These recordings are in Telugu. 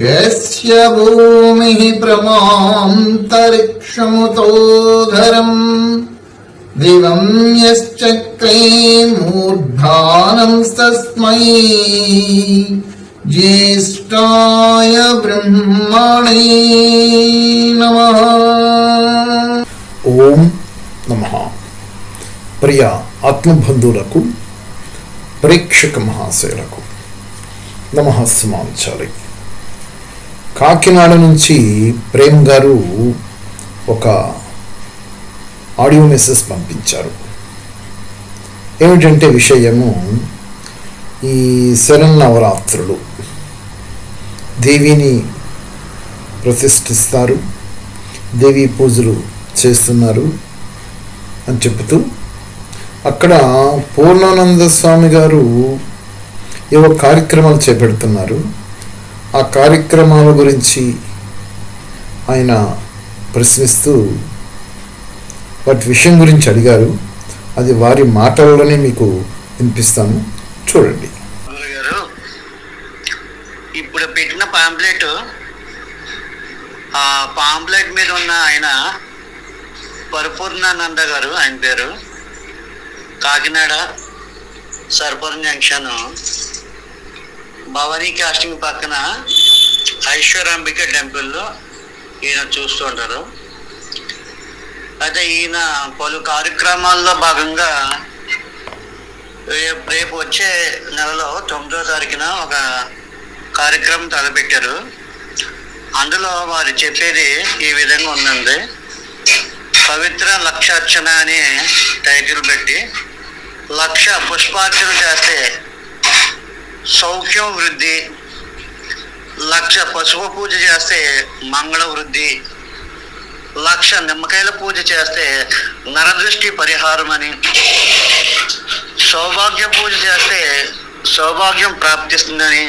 यस्य भूमिः प्रमान्तरिक्षमुतोधरम् दिवं यश्चक्रे मूर्धानंस्तस्मै ज्येष्ठाय బ్రహ్మణే నమ ఓం నమ. ప్రియ ఆత్మబంధువులకు ప్రేక్షక మహాశయులకు నమస్మాంచాలి కాకినాడ నుంచి ప్రేమ్ గారు ఒక ఆడియో మెసేజ్ పంపించారు. ఏమిటంటే విషయము ఈ శరన్నవరాత్రులు దేవిని ప్రతిష్ఠిస్తారు దేవి పూజలు చేస్తున్నారు అని చెబుతూ అక్కడ పూర్ణానంద స్వామి గారు ఏవో కార్యక్రమాలు చేపడుతున్నారు. ఆ కార్యక్రమాల గురించి ఆయన ప్రశ్నిస్తూ వాటి విషయం గురించి అడిగారు. అది వారి మాటల్లోనే మీకు వినిపిస్తాను. చూడండి. ఇప్పుడు పాంప్లెట్. ఆ పాంప్లెట్ మీద ఉన్న ఆయన పరిపూర్ణానంద గారు ఆయన పేరు కాకినాడ సర్పర్ జంక్షన్. భవానీ కాస్టింగ్ పక్కన ఐశ్వరాంబిక టెంపుల్లో ఈయన చూస్తుంటారు అయితే ఈయన పలు కార్యక్రమాల్లో భాగంగా రేపు రేపు వచ్చే నెలలో తొమ్మిదో తారీఖున ఒక కార్యక్రమం తలపెట్టారు. అందులో వారు చెప్పేది ఈ విధంగా ఉందండి. పవిత్ర లక్షార్చన అని టైటిల్ పెట్టి లక్ష పుష్పార్చన చేస్తే సౌఖ్యం వృద్ధి లక్ష పశువు పూజ చేస్తే మంగళ వృద్ధి లక్ష నిమ్మకాయల పూజ చేస్తే నరదృష్టి పరిహారం అని సౌభాగ్య పూజ చేస్తే సౌభాగ్యం ప్రాప్తిస్తుందని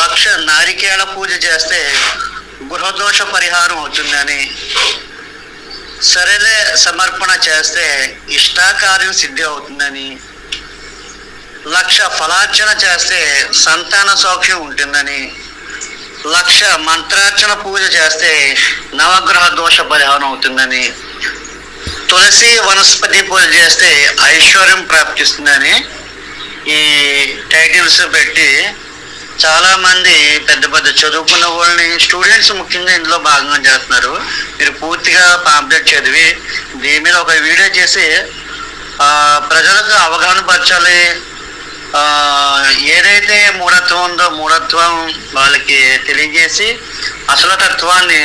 లక్ష నారికేళ పూజ చేస్తే గృహదోష పరిహారం అవుతుందని. సరేలే సమర్పణ చేస్తే ఇష్టాకార్యం సిద్ధి అవుతుందని లక్ష ఫలార్చన చేస్తే సంతాన సౌఖ్యం ఉంటుందని. లక్ష మంత్రార్చన పూజ చేస్తే నవగ్రహ దోష పరిహారం అవుతుందని. తులసి వనస్పతి పూజ చేస్తే ఐశ్వర్యం ప్రాప్తిస్తుందని ఈ టైటిల్స్ పెట్టి చాలా మంది పెద్ద పెద్ద చదువుకున్న వాళ్ళని స్టూడెంట్స్ ముఖ్యంగా ఇందులో భాగంగా చేస్తున్నారు. మీరు పూర్తిగా పాంప్లెట్ చదివి దీని మీద ఒక వీడియో చేసి ప్రజలకు అవగాహన పరచాలి. ఏదైతే మూఢత్వం ఉందో మూఢత్వం వాళ్ళకి తెలియజేసి అసలు తత్వాన్ని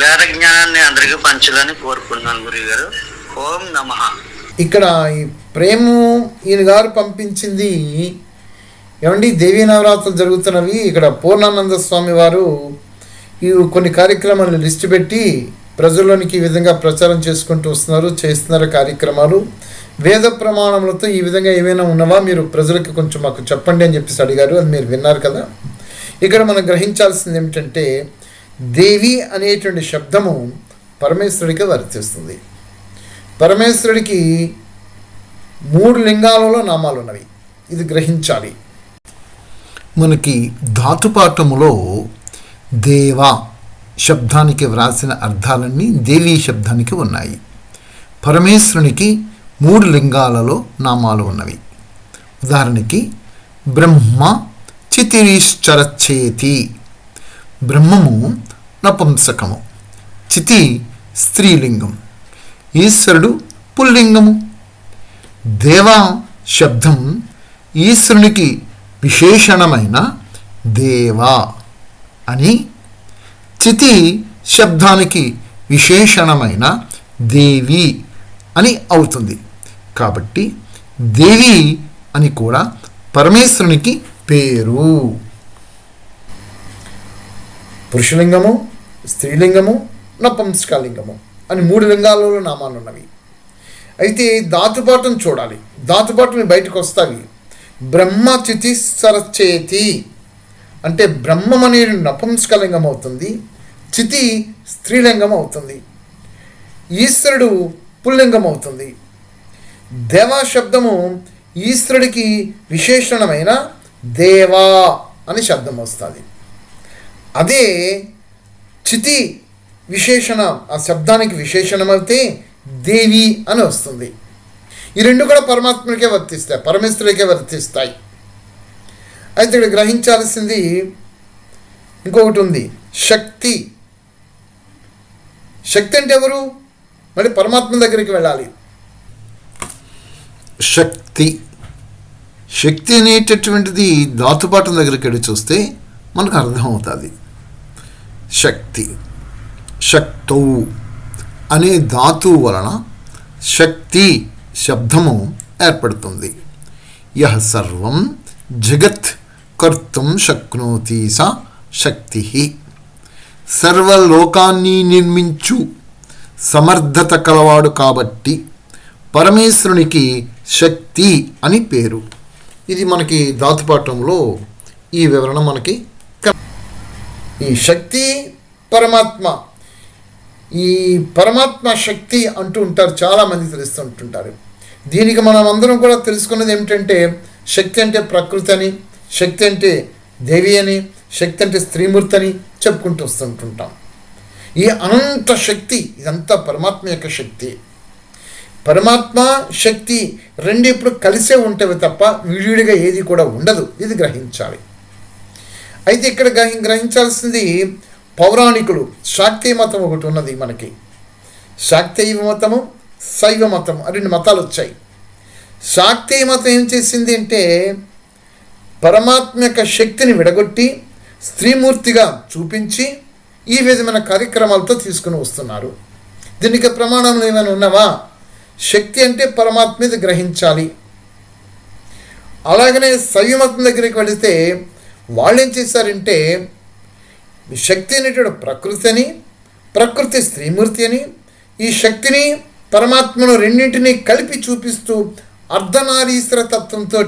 వేద జ్ఞానాన్ని అందరికీ పంచాలని కోరుకున్నాను గురువు గారు ఓం నమః. ఇక్కడ ఈ ప్రేము ఈయన గారు పంపించింది ఏమండి దేవీ నవరాత్రులు జరుగుతున్నవి. ఇక్కడ పూర్ణానంద స్వామి వారు ఈ కొన్ని కార్యక్రమాలను లిస్ట్ పెట్టి ప్రజల్లోనికి ఈ విధంగా ప్రచారం చేసుకుంటూ వస్తున్నారు చేస్తున్నారు కార్యక్రమాలు. వేద ప్రమాణములతో ఈ విధంగా ఏమైనా ఉన్నవా? మీరు ప్రజలకు కొంచెం మాకు చెప్పండి అని చెప్పేసి అడిగారు. అది మీరు విన్నారు కదా. ఇక్కడ మనం గ్రహించాల్సింది ఏమిటంటే దేవి అనేటువంటి శబ్దము పరమేశ్వరుడికి వర్తిస్తుంది. పరమేశ్వరుడికి మూడు లింగాలలో నామాలు ఉన్నవి. ఇది గ్రహించాలి. మనకి ధాతుపాఠములో దేవ శబ్దానికి వ్రాసిన అర్థాలన్నీ దేవీ శబ్దానికి ఉన్నాయి. పరమేశ్వరునికి మూడు లింగాలలో నామాలు ఉన్నవి. ఉదాహరణకి బ్రహ్మ చితిరీశ్చరచేతి బ్రహ్మము నపుంసకము. చితి స్త్రీలింగం. ఈశ్వరుడు పుల్లింగము. దేవ శబ్దం ఈశ్వరునికి విశేషణమైన దేవా అని చితి శబ్దానికి విశేషణమైన దేవి అని అవుతుంది. కాబట్టి దేవి అని కూడా పరమేశ్వరునికి పేరు. పురుషలింగము స్త్రీలింగము నపుంసకలింగము అని మూడు లింగాలలో నామాలు ఉన్నవి. అయితే దాతుపాటం చూడాలి. దాతుబాటుని బయటకు వస్తావి బ్రహ్మ చితిస్సరచేతి అంటే బ్రహ్మం అనేది నపుంసకలింగం అవుతుంది చితి స్త్రీలింగం అవుతుంది ఈశ్వరుడు పుల్లింగం అవుతుంది దేవా శబ్దము ఈశ్వరుడికి విశేషణమైన దేవా అని శబ్దం వస్తుంది అదే చితి విశేషణ ఆ శబ్దానికి విశేషణమైతే దేవి అని వస్తుంది. ఈ రెండు కూడా పరమాత్మనికే వర్తిస్తాయి పరమేశ్వరుడికే వర్తిస్తాయి. అయితే ఇక్కడ గ్రహించాల్సింది ఇంకొకటి ఉంది. శక్తి. శక్తి అంటే ఎవరు? మరి పరమాత్మ దగ్గరికి వెళ్ళాలి. శక్తి. శక్తి అనేటటువంటిది దాతుపాఠం దగ్గరికి వెళ్ళి చూస్తే మనకు అర్థమవుతుంది. శక్తి. శక్తౌ అనే ధాతువు వలన శక్తి శబ్దము ఏర్పడుతుంది. యహ సర్వం జగత్ కర్తుం శక్నోతి సా శక్తి. సర్వలోకాన్ని నిర్మించు సమర్థత కలవాడు కాబట్టి పరమేశ్వరునికి శక్తి అని పేరు. ఇది మనకి దాతుపాఠంలో ఈ వివరణ మనకి ఈ శక్తి పరమాత్మ. ఈ పరమాత్మ శక్తి అంటూ ఉంటారు చాలామంది తెలుస్తుంటుంటారు దీనికి మనం అందరం కూడా తెలుసుకున్నది ఏమిటంటే శక్తి అంటే ప్రకృతి అని శక్తి అంటే దేవి అని శక్తి అంటే స్త్రీమూర్తి అని చెప్పుకుంటూ వస్తుంటుంటాం. ఈ అనంత శక్తి ఇదంతా పరమాత్మ యొక్క శక్తి. పరమాత్మ శక్తి రెండు ఇప్పుడు కలిసే ఉంటవి తప్ప విడివిడిగా ఏది కూడా ఉండదు ఇది గ్రహించాలి. అయితే ఇక్కడ గ్రహి గ్రహించాల్సింది పౌరాణికులు శాక్తీయ మతం ఒకటి ఉన్నది మనకి. శాక్తీయ మతము శైవ మతం రెండు మతాలు వచ్చాయి శాక్తి మతం ఏం చేసింది అంటే పరమాత్మ యొక్క శక్తిని విడగొట్టి స్త్రీమూర్తిగా చూపించి ఈ విధమైన కార్యక్రమాలతో తీసుకుని వస్తున్నారు. దీనికి ప్రమాణంలో ఏమైనా ఉన్నావా? శక్తి అంటే పరమాత్మ మీద గ్రహించాలి. అలాగనే శైవమతం దగ్గరికి వెళితే వాళ్ళు ఏం చేశారంటే శక్తి అనేటువంటి ప్రకృతి అని ప్రకృతి స్త్రీమూర్తి అని ఈ శక్తిని పరమాత్మను రెండింటినీ కలిపి చూపిస్తూ అర్ధనారీశ్వర తత్వంతో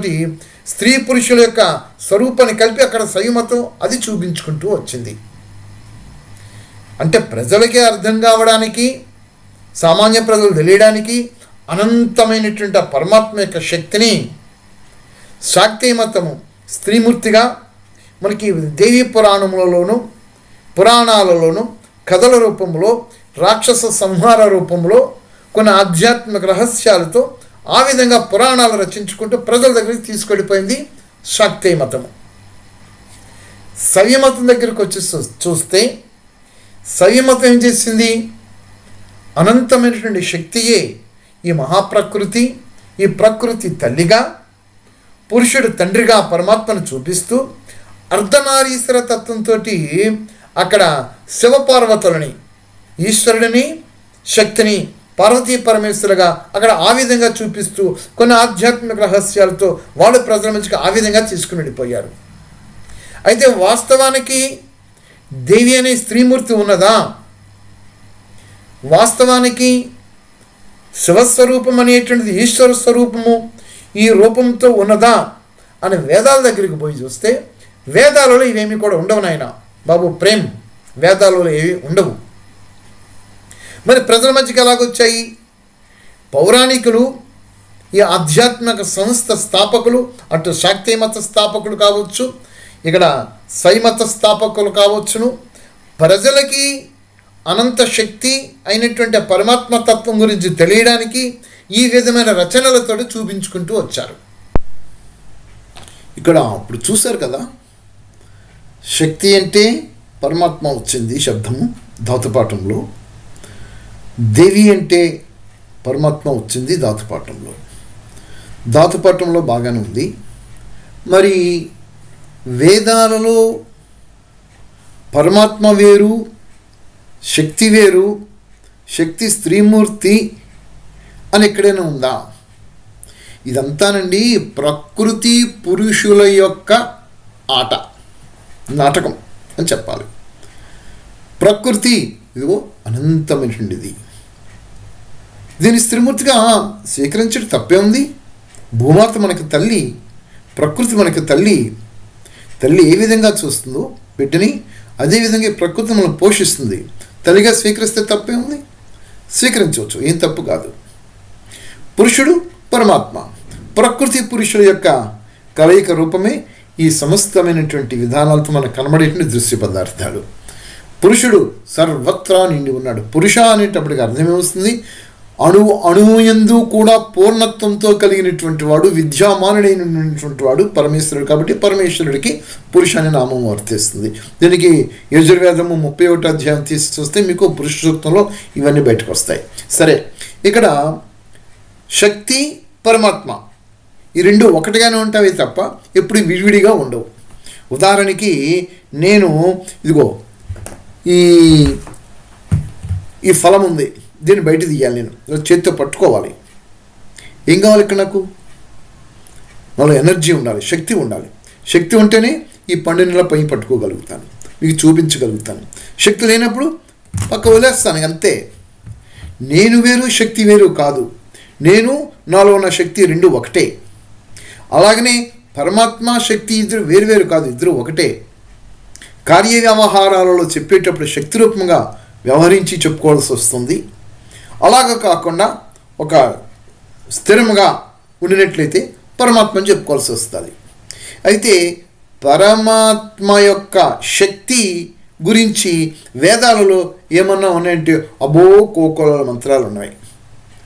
స్త్రీ పురుషుల యొక్క స్వరూపాన్ని కలిపి అక్కడ శైవమతం అది చూపించుకుంటూ వచ్చింది. అంటే ప్రజలకే అర్థం కావడానికి సామాన్య ప్రజలు తెలియడానికి అనంతమైనటువంటి పరమాత్మ యొక్క శక్తిని శాక్తిమతము స్త్రీమూర్తిగా మనకి దేవీ పురాణములలోను పురాణాలలోను కథల రూపంలో రాక్షస సంహార రూపంలో కొన్ని ఆధ్యాత్మిక రహస్యాలతో ఆ విధంగా పురాణాలు రచించుకుంటూ ప్రజల దగ్గరికి తీసుకెళ్ళిపోయింది శాక్తీయ మతము సవ్యమతం దగ్గరికి వచ్చి చూ- చూస్తే సవ్యమతం ఏం చేసింది? అనంతమైనటువంటి శక్తియే ఈ మహాప్రకృతి ఈ ప్రకృతి తల్లిగా పురుషుడు తండ్రిగా పరమాత్మను చూపిస్తూ అర్ధనారీశ్వర తత్వంతో అక్కడ శివపార్వతులని ఈశ్వరుడిని శక్తిని పార్వతీ పరమేశ్వరుగా అక్కడ ఆ విధంగా చూపిస్తూ కొన్ని ఆధ్యాత్మిక రహస్యాలతో వాళ్ళు ప్రజల మంచిగా ఆ విధంగా తీసుకుని వెళ్ళిపోయారు. అయితే వాస్తవానికి దేవి అనే స్త్రీమూర్తి ఉన్నదా? వాస్తవానికి శివస్వరూపం అనేటువంటిది ఈశ్వర స్వరూపము ఈ రూపంతో ఉన్నదా అని వేదాల దగ్గరికి పోయి చూస్తే వేదాలలో ఇవేమి కూడా ఉండవు నాయన. బాబు ప్రేమ్ వేదాలలో ఏవి ఉండవు. మరి ప్రజల మధ్యకి ఎలాగొచ్చాయి పౌరాణికులు ఈ ఆధ్యాత్మిక సంస్థ స్థాపకులు అటు శాక్తీయ మత స్థాపకులు కావచ్చు ఇక్కడ సైమత స్థాపకులు కావచ్చును. ప్రజలకి అనంత శక్తి అయినటువంటి పరమాత్మ తత్వం గురించి తెలియడానికి ఈ విధమైన రచనలతో చూపించుకుంటూ వచ్చారు. ఇక్కడ ఇప్పుడు చూశారు కదా శక్తి అంటే పరమాత్మ వచ్చింది శబ్దము ధౌతపాఠంలో. దేవి అంటే పరమాత్మ వచ్చింది దాతపాఠంలో. దాతపాఠంలో బాగానే ఉంది. మరి వేదాలలో పరమాత్మ వేరు శక్తి వేరు శక్తి స్త్రీమూర్తి అని ఎక్కడైనా ఉందా? ఇదంతానండి ప్రకృతి పురుషుల యొక్క ఆట నాటకం అని చెప్పాలి. ప్రకృతి ఇదిగో అనంతమైనటువంటిది. దీన్ని స్త్రీమూర్తిగా స్వీకరించడం తప్పే ఉంది. భూమాత మనకి తల్లి ప్రకృతి మనకి తల్లి. తల్లి ఏ విధంగా చూస్తుందో బిడ్డని అదేవిధంగా ప్రకృతి మనం పోషిస్తుంది. తల్లిగా స్వీకరిస్తే తప్పే ఉంది. స్వీకరించవచ్చు. ఏం తప్పు కాదు. పురుషుడు పరమాత్మ. ప్రకృతి పురుషుల యొక్క కలయిక రూపమే ఈ సమస్తమైనటువంటి విధానాలతో మనకు కనబడేటువంటి దృశ్య పదార్థాలు. పురుషుడు సర్వత్రా నిండి ఉన్నాడు. పురుష అనేటప్పటికి అర్థమేమొస్తుంది అణువు అణువుయందు కూడా పూర్ణత్వంతో కలిగినటువంటి వాడు విద్యామానుడైనటువంటి వాడు పరమేశ్వరుడు కాబట్టి పరమేశ్వరుడికి పురుష అనే నామం వర్తిస్తుంది. దీనికి యజుర్వేదము ముప్పై ఒకటి అధ్యాయం తీసి చూస్తే మీకు పురుష సూక్తంలో ఇవన్నీ బయటకు వస్తాయి. సరే ఇక్కడ శక్తి పరమాత్మ ఈ రెండు ఒకటిగానే ఉంటాయి తప్ప ఎప్పుడు విడివిడిగా ఉండవు. ఉదాహరణకి నేను ఇదిగో ఈ ఈ ఫలం ఉంది. దీన్ని బయట తీయాలి నేను. ఇలా చేతితో పట్టుకోవాలి. ఏం కావాలి ఇక్కడ నాకు? నాలో ఎనర్జీ ఉండాలి శక్తి ఉండాలి. శక్తి ఉంటేనే ఈ పండుని పై పట్టుకోగలుగుతాను. మీకు చూపించగలుగుతాను. శక్తి లేనప్పుడు పక్క వదిలేస్తాను అంతే. నేను వేరు శక్తి వేరు కాదు. నేను నాలో ఉన్న శక్తి రెండు ఒకటే. అలాగనే పరమాత్మ శక్తి ఇద్దరు వేరువేరు కాదు ఇద్దరు ఒకటే. కార్య వ్యవహారాలలో చెప్పేటప్పుడు శక్తి రూపంగా వ్యవహరించి చెప్పుకోవాల్సి వస్తుంది. అలాగ కాకుండా ఒక స్థిరముగా ఉండినట్లయితే పరమాత్మని చెప్పుకోవాల్సి వస్తుంది. అయితే పరమాత్మ యొక్క శక్తి గురించి వేదాలలో ఏమన్నా ఉన్నాయంటే అబో కోకోల మంత్రాలు ఉన్నాయి.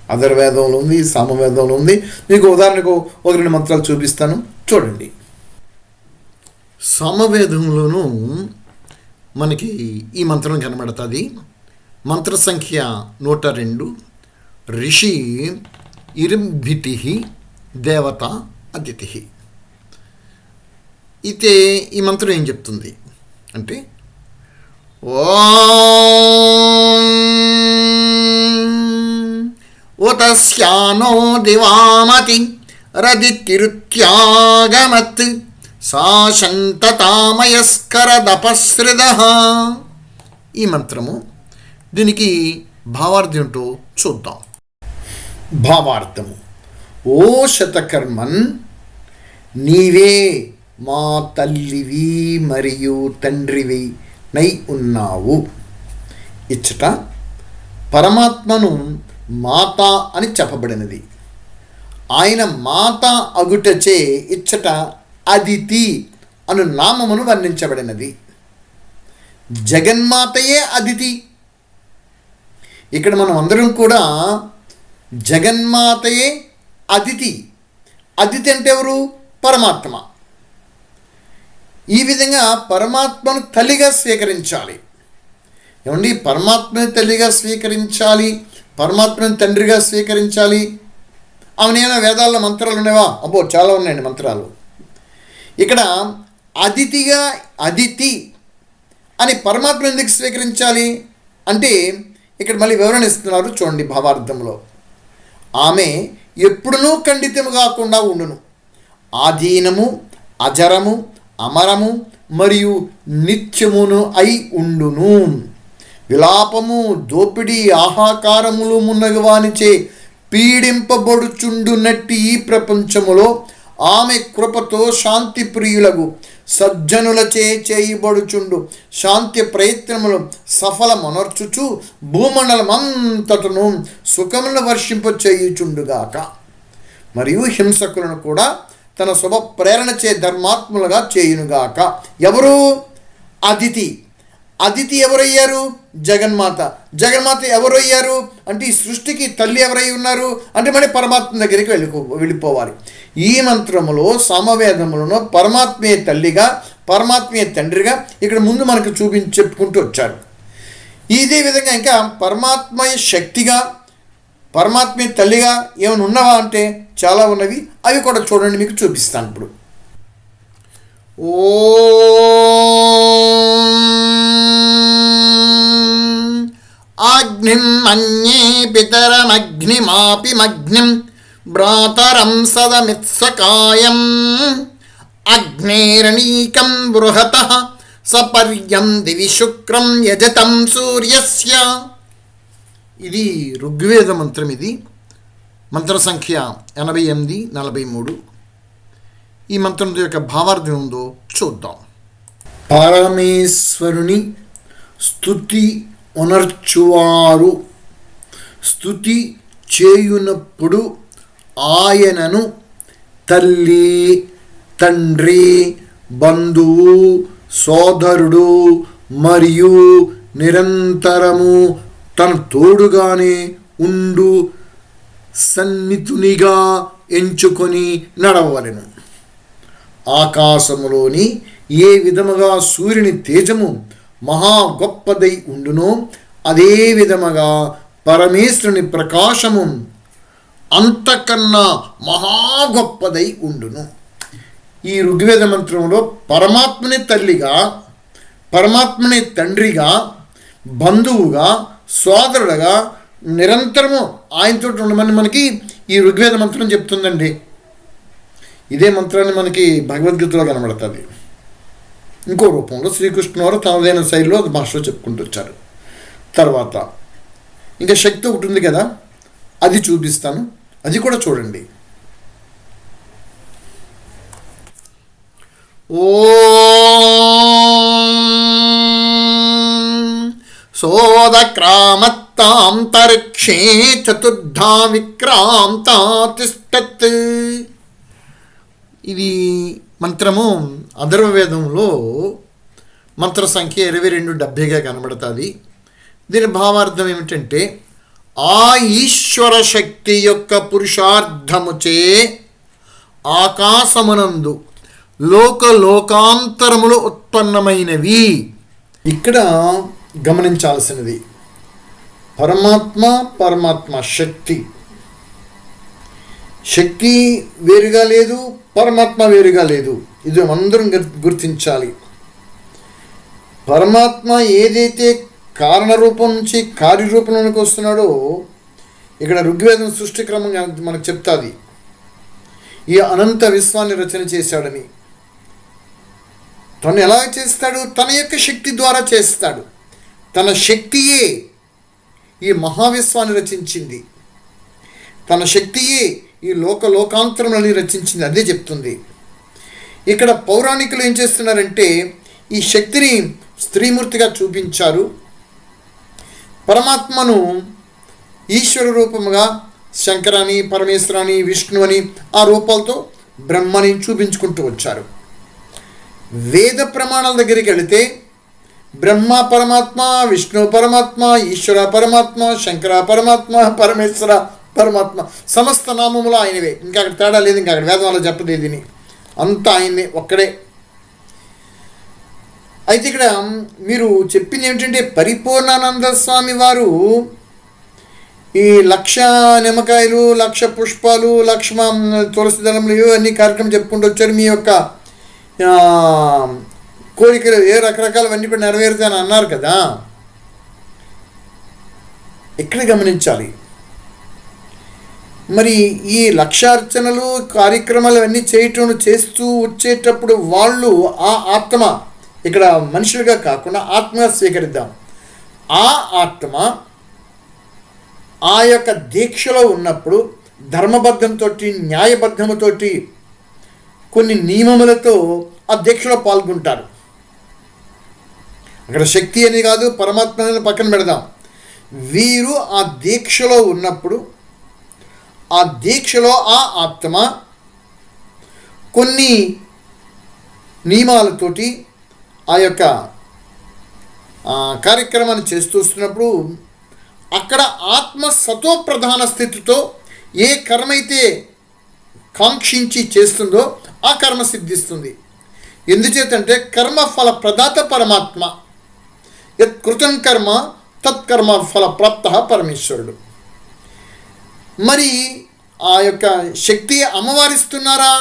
అదర్ వేదంలో ఉంది సామవేదంలో ఉంది. మీకు ఉదాహరణకు ఒక రెండు మంత్రాలు చూపిస్తాను. చూడండి. సామవేదంలోనూ మనకి ఈ మంత్రం కనబడుతుంది. మంత్ర సంఖ్య నూట రెండు. ఋషి ఇరింభిటి దేవత అతిథి అయితే ఈ మంత్రం ఏం చెప్తుంది? అంటే ఓ ఉతస్యానో దివామతి రదితిరుత్యాగమత్ సా శంతతామయస్కరదపసృద ఈ మంత్రము దీనికి భావార్థం ఏంటో చూద్దాం. భావార్థము ఓ శతకర్మన్ నీవే మా తల్లివి మరియు తండ్రివి నై ఉన్నావు. ఇచ్చట పరమాత్మను మాత అని చెప్పబడినది. ఆయన మాత అగుటచే ఇచ్చట అదితి అను నామమును వర్ణించబడినది. జగన్మాతయే అదితి. ఇక్కడ మనం అందరం కూడా జగన్మాతయే అదితి అదితి అంటే ఎవరు? పరమాత్మ. ఈ విధంగా పరమాత్మను తల్లిగా స్వీకరించాలి. ఏమండి? పరమాత్మని తల్లిగా స్వీకరించాలి. పరమాత్మని తండ్రిగా స్వీకరించాలి. అవనేమైనా వేదాల్లో మంత్రాలు ఉన్నావా అబ్బో చాలా ఉన్నాయండి మంత్రాలు. ఇక్కడ అదితిగా అదితి అని పరమాత్మ ఎందుకు స్వీకరించాలి? అంటే ఇక్కడ మళ్ళీ వివరణ ఇస్తున్నారు చూడండి భావార్థంలో. ఆమె ఎప్పుడునూ ఖండితము కాకుండా ఉండును. ఆధీనము అజరము అమరము మరియు నిత్యమును అయి ఉండును. విలాపము దోపిడీ ఆహాకారములు మున్నగవానిచే పీడింపబడుచుండునట్టి ఈ ప్రపంచములో ఆమె కృపతో శాంతి ప్రియులకు సజ్జనులచే చేయబడుచుండు. శాంతి ప్రయత్నములు సఫలమనర్చుచు భూమండలమంతటను సుఖములను వర్షింప చేయుచుండుగాక. మరియు హింసకులను కూడా తన శుభ ప్రేరణచే ధర్మాత్ములుగా చేయునుగాక. ఎవరు? అదితి. అదితి ఎవరయ్యారు? జగన్మాత. జగన్మాత ఎవరు అయ్యారు? అంటే ఈ సృష్టికి తల్లి ఎవరై ఉన్నారు? అంటే మరి పరమాత్మ దగ్గరికి వెళ్ళిపో వెళ్ళిపోవాలి. ఈ మంత్రములో సామవేదములను పరమాత్మే తల్లిగా పరమాత్మే తండ్రిగా ఇక్కడ ముందు మనకు చూపించి చెప్పుకుంటూ వచ్చారు. ఇదే విధంగా ఇంకా పరమాత్మయ శక్తిగా పరమాత్మే తల్లిగా ఏమైనా ఉన్నవా అంటే చాలా ఉన్నవి. అవి కూడా చూడండి మీకు చూపిస్తాను ఇప్పుడు. ఓ ఆగ్నిం మన్యే పితరమగ్నిమాపి మగ్నిం భ్రాతరం సదమిత్సకాయం. అగ్నేరణీకం బృహత సపర్యం దివి శుక్రం యజతం సూర్యస్య. ఇది ఋగ్వేద మంత్రం ఇది. మంత్ర సంఖ్య ఎనభై ఎనిమిది నలభై మూడు. ఈ మంత్రం యొక్క భావార్థం ఉందో చూద్దాం. పరమేశ్వరుని స్థుతి ఉనర్చువారు. స్థుతి చేయునప్పుడు ఆయనను తల్లి తండ్రి బంధువు సోదరుడు మరియు నిరంతరము తన తోడుగానే ఉండు సన్నితునిగా ఎంచుకొని నడవలను ఆకాశములోని ఏ విధముగా సూర్యుని తేజము మహా గొప్పదై ఉండును. అదే విధముగా పరమేశ్వరుని ప్రకాశము అంతకన్నా మహా గొప్పదై ఉండును. ఈ ఋగ్వేద మంత్రంలో పరమాత్మని తల్లిగా పరమాత్మని తండ్రిగా బంధువుగా సోదరుడుగా నిరంతరము ఆయనతో ఉండమని మనకి ఈ ఋగ్వేద మంత్రం చెప్తుందండి. ఇదే మంత్రాన్ని మనకి భగవద్గీతలో కనబడుతుంది. ఇంకో రూపంలో శ్రీకృష్ణువారు తనదైన శైలిలో అది భాషలో చెప్పుకుంటూ వచ్చారు. తర్వాత ఇంకా శక్తి ఒకటి ఉంది కదా అది చూపిస్తాను. అది కూడా చూడండి. ఓ సోదక్రామత్తాంతరిక్షే చతుర్ధా విక్రాంతా తిష్టత్ ఇది మంత్రము అధర్వవేదంలో మంత్ర సంఖ్య ఇరవై రెండు డెబ్భైగా కనబడుతుంది. దీని భావార్థం ఏమిటంటే ఆ ఈశ్వర శక్తి యొక్క పురుషార్థముచే ఆకాశమునందు లోక లోకాంతరములు ఉత్పన్నమైనవి. ఇక్కడ గమనించాల్సినది పరమాత్మ పరమాత్మ శక్తి. శక్తి వేరుగా లేదు పరమాత్మ వేరుగా లేదు. ఇది అందరం గుర్- గుర్తించాలి. పరమాత్మ ఏదైతే కారణరూపం నుంచి కార్యరూపంలోనికి వస్తున్నాడో ఇక్కడ ఋగ్వేదం సృష్టి క్రమంగా మనకు చెప్తాది. ఈ అనంత విశ్వాన్ని రచన చేశాడని. తను ఎలా చేస్తాడు? తన యొక్క శక్తి ద్వారా చేస్తాడు. తన శక్తియే ఈ మహావిశ్వాన్ని రచించింది. తన శక్తియే ఈ లోక లోకాంతరములని రచించింది. అదే చెప్తుంది. ఇక్కడ పౌరాణికులు ఏం చేస్తున్నారంటే ఈ శక్తిని స్త్రీమూర్తిగా చూపించారు. పరమాత్మను ఈశ్వర రూపముగా శంకరాని పరమేశ్వరాని విష్ణు అని ఆ రూపాలతో బ్రహ్మని చూపించుకుంటూ వచ్చారు. వేద ప్రమాణాల దగ్గరికి వెళితే బ్రహ్మ పరమాత్మ విష్ణు పరమాత్మ ఈశ్వర పరమాత్మ శంకర పరమాత్మ పరమేశ్వర పరమాత్మ సమస్త నామములు ఆయనవే. ఇంకా అక్కడ తేడా లేదు ఇంకా అక్కడ వేదంలో చెప్పలేదు దీని అంతా ఆయనే ఒక్కడే. అయితే ఇక్కడ మీరు చెప్పింది ఏమిటంటే పరిపూర్ణానంద స్వామి వారు ఈ లక్ష నిమ్మకాయలు లక్ష పుష్పాలు లక్ష తులసి దళములు ఇవన్నీ అన్ని కార్యక్రమం చెప్పుకుంటూ వచ్చారు. మీ యొక్క కోరికలు ఏ రకరకాలవన్నీ కూడా నెరవేరుతాయని అన్నారు కదా. ఇక్కడ గమనించాలి. మరి ఈ లక్షార్చనలు కార్యక్రమాలు అన్నీ చేయటం చేస్తూ వచ్చేటప్పుడు వాళ్ళు ఆ ఆత్మ ఇక్కడ మనుషులుగా కాకుండా ఆత్మగా స్వీకరిద్దాం. ఆ ఆత్మ ఆ యొక్క దీక్షలో ఉన్నప్పుడు ధర్మబద్ధంతో న్యాయబద్ధముతో కొన్ని నియమములతో ఆ దీక్షలో పాల్గొంటారు. అక్కడ శక్తి అని కాదు పరమాత్మ పక్కన పెడదాం. వీరు ఆ దీక్షలో ఉన్నప్పుడు ఆ దీక్షలో ఆ ఆత్మ కొన్ని నియమాలతోటి ఆ యొక్క కార్యక్రమాన్ని చేస్తూ వస్తున్నప్పుడు అక్కడ ఆత్మ సతో ప్రధాన స్థితితో ఏ కర్మ అయితే కాంక్షించి చేస్తుందో ఆ కర్మ సిద్ధిస్తుంది. ఎందుచేతంటే కర్మ ఫల ప్రదాత పరమాత్మ. యత్ కృతం కర్మ తత్కర్మ ఫల ప్రాప్త పరమేశ్వరుడు. మరి ఆ యొక్క శక్తి అమ్మవారిస్తున్నారా?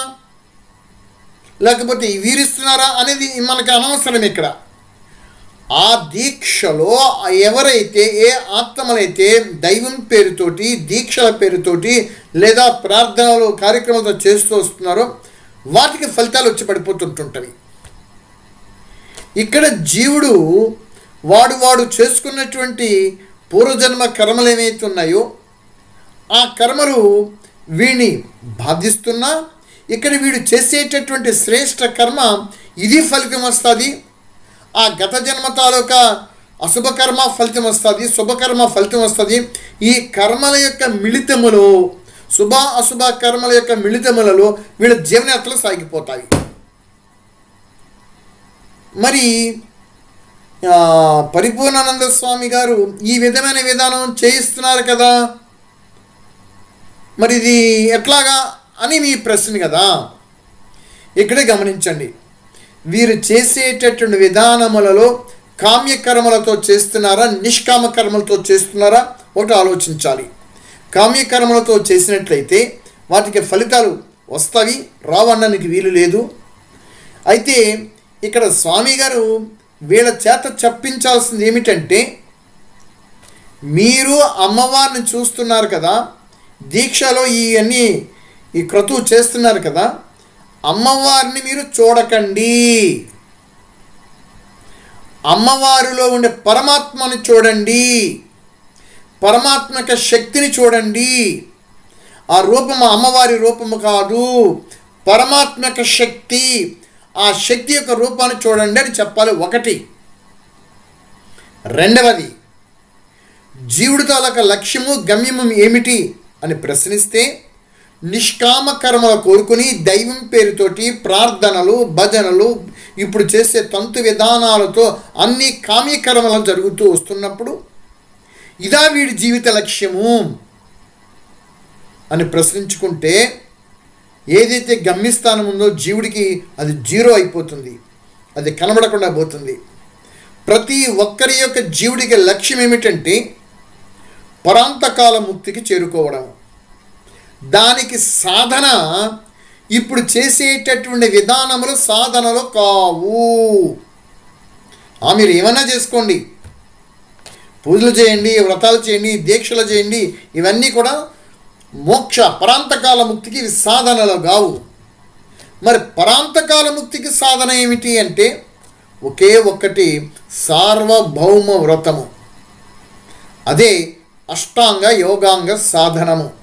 లేకపోతే వీరిస్తున్నారా అనేది మనకు అనవసరం ఇక్కడ. ఆ దీక్షలో ఎవరైతే ఏ ఆత్మలైతే దైవం పేరుతోటి దీక్షల పేరుతోటి లేదా ప్రార్థనలు కార్యక్రమాలతో చేస్తూ వస్తున్నారో వాటికి ఫలితాలు వచ్చి పడిపోతుంటుంటవి ఇక్కడ జీవుడు వాడు వాడు చేసుకున్నటువంటి పూర్వజన్మ కర్మలు ఏమైతే ఉన్నాయో ఆ కర్మలు వీడిని బాధిస్తున్నా ఇక్కడ వీడు చేసేటటువంటి శ్రేష్ట కర్మ ఇది ఫలితం వస్తుంది. ఆ గత జన్మ తాలూకా అశుభకర్మ ఫలితం వస్తుంది శుభకర్మ ఫలితం వస్తుంది. ఈ కర్మల యొక్క మిళితములో శుభ అశుభ కర్మల యొక్క మిళితములలో వీళ్ళ జీవనయాత్రలు సాగిపోతాయి. మరి పరిపూర్ణానంద స్వామి గారు ఈ విధమైన విధానం చేయిస్తున్నారు కదా. మరి ఇది ఎట్లాగా అని మీ ప్రశ్న కదా. ఇక్కడే గమనించండి. వీరు చేసేటటువంటి విధానములలో కామ్యకర్మలతో చేస్తున్నారా నిష్కామ కర్మలతో చేస్తున్నారా ఒకటి ఆలోచించాలి. కామ్యకర్మలతో చేసినట్లయితే వాటికి ఫలితాలు వస్తాయి రావడానికి వీలు లేదు. అయితే ఇక్కడ స్వామి గారు వీళ్ళ చేత చెప్పించాల్సింది ఏమిటంటే మీరు అమ్మవారిని చూస్తున్నారు కదా దీక్షలో ఈ ఈ క్రతువు చేస్తున్నారు కదా అమ్మవారిని మీరు చూడకండి. అమ్మవారిలో ఉండే పరమాత్మని చూడండి. పరమాత్మ యొక్క శక్తిని చూడండి. ఆ రూపము అమ్మవారి రూపము కాదు పరమాత్మ యొక్క శక్తి ఆ శక్తి యొక్క రూపాన్ని చూడండి అని చెప్పాలి ఒకటి. రెండవది జీవుడితో ఒక లక్ష్యము గమ్యము ఏమిటి? అని ప్రశ్నిస్తే నిష్కామ కర్మలు కోరుకుని దైవం పేరుతోటి ప్రార్థనలు భజనలు ఇప్పుడు చేసే తంతు విధానాలతో అన్ని కామ్యకర్మలు జరుగుతూ వస్తున్నప్పుడు ఇదా వీడి జీవిత లక్ష్యము అని ప్రశ్నించుకుంటే ఏదైతే గమ్యస్థానం ఉందో జీవుడికి అది జీరో అయిపోతుంది. అది కనబడకుండా పోతుంది. ప్రతి ఒక్కరి యొక్క జీవుడికి లక్ష్యం ఏమిటంటే పరాంతకాల ముక్తికి చేరుకోవడం. దానికి సాధన ఇప్పుడు చేసేటటువంటి విధానములు సాధనలు కావు. ఆ మీరు ఏమన్నా చేసుకోండి. పూజలు చేయండి వ్రతాలు చేయండి దీక్షలు చేయండి ఇవన్నీ కూడా మోక్ష పరాంతకాల ముక్తికి ఇవి సాధనలు కావు. మరి పరాంతకాల ముక్తికి సాధన ఏమిటి అంటే ఒకే ఒక్కటి సార్వభౌమ వ్రతము. అదే అష్టాంగ యోగాంగ సాధనము.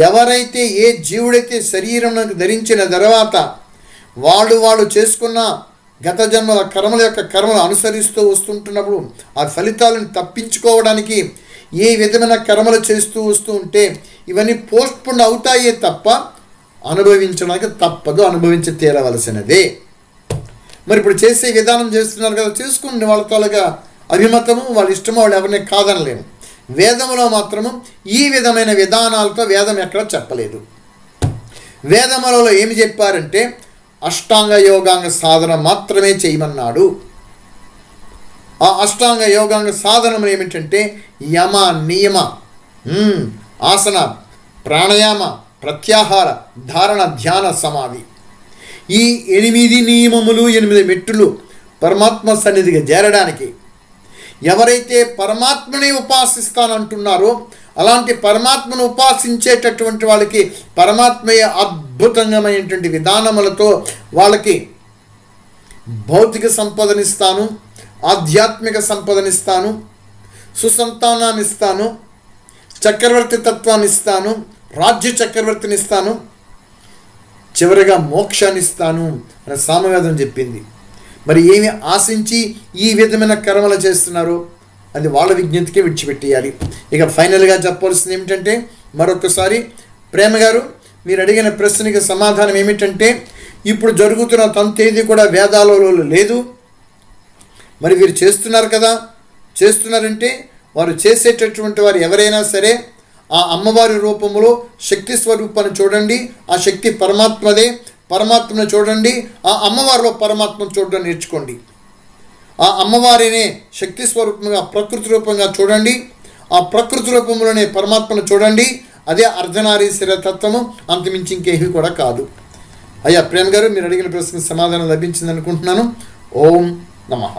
ఎవరైతే ఏ జీవుడైతే శరీరమునకు ధరించిన తర్వాత వాడు వాడు చేసుకున్న గత జన్మల కర్మల యొక్క కర్మలు అనుసరిస్తూ వస్తుంటున్నప్పుడు ఆ ఫలితాలను తప్పించుకోవడానికి ఏ విధమైన కర్మలు చేస్తూ వస్తూ ఉంటే ఇవన్నీ పోస్ట్పోన్ అవుతాయే తప్ప అనుభవించడానికి తప్పదు అనుభవించి తీరవలసినదే మరి ఇప్పుడు చేసే విధానం చేస్తున్నారు కదా చేసుకుని వాళ్ళ తాలుగా అభిమతము వాళ్ళ ఇష్టము వాళ్ళు ఎవరిని కాదనలేము. వేదములో మాత్రము ఈ విధమైన విధానాలతో వేదం ఎక్కడ చెప్పలేదు. వేదములలో ఏమి చెప్పారంటే అష్టాంగ యోగాంగ సాధన మాత్రమే చేయమన్నాడు. ఆ అష్టాంగ యోగాంగ సాధనం ఏమిటంటే యమ నియమ ఆసన ప్రాణాయామ ప్రత్యాహార ధారణ ధ్యాన సమాధి. ఈ ఎనిమిది నియమములు ఎనిమిది మెట్టులు పరమాత్మ సన్నిధిగా చేరడానికి ఎవరైతే పరమాత్మని ఉపాసిస్తానంటున్నారో అలాంటి పరమాత్మను ఉపాసించేటటువంటి వాళ్ళకి పరమాత్మయ అద్భుతమైనటువంటి విధానములతో వాళ్ళకి భౌతిక సంపదనిస్తాను ఆధ్యాత్మిక సంపదనిస్తాను సుసంతానాన్ని ఇస్తాను చక్రవర్తి తత్వాన్ని ఇస్తాను రాజ్య చక్రవర్తిని ఇస్తాను చివరిగా మోక్షాన్ని ఇస్తాను అని సామవేదం చెప్పింది. మరి ఏమి ఆశించి ఈ విధమైన కర్మలు చేస్తున్నారు అది వాళ్ళ విజ్ఞతకే విడిచిపెట్టేయాలి. ఇక ఫైనల్గా చెప్పవలసింది ఏమిటంటే మరొకసారి ప్రేమ గారు మీరు అడిగిన ప్రశ్నకి సమాధానం ఏమిటంటే ఇప్పుడు జరుగుతున్న తంతేది కూడా వేదాలలో లేదు. మరి వీరు చేస్తున్నారు కదా చేస్తున్నారంటే వారు చేసేటటువంటి వారు ఎవరైనా సరే ఆ అమ్మవారి రూపంలో శక్తి స్వరూపాన్ని చూడండి ఆ శక్తి పరమాత్మదే పరమాత్మను చూడండి ఆ అమ్మవారిలో పరమాత్మను చూడడం నేర్చుకోండి. ఆ అమ్మవారినే శక్తి స్వరూపంగా ప్రకృతి రూపంగా చూడండి. ఆ ప్రకృతి రూపంలోనే పరమాత్మను చూడండి. అదే అర్ధనారీశ్వర తత్వము అంతమించి ఇంకేవి కూడా కాదు. అయ్యా ప్రేమ్ గారు మీరు అడిగిన ప్రశ్నకు సమాధానం లభించింది అనుకుంటున్నాను ఓం నమః.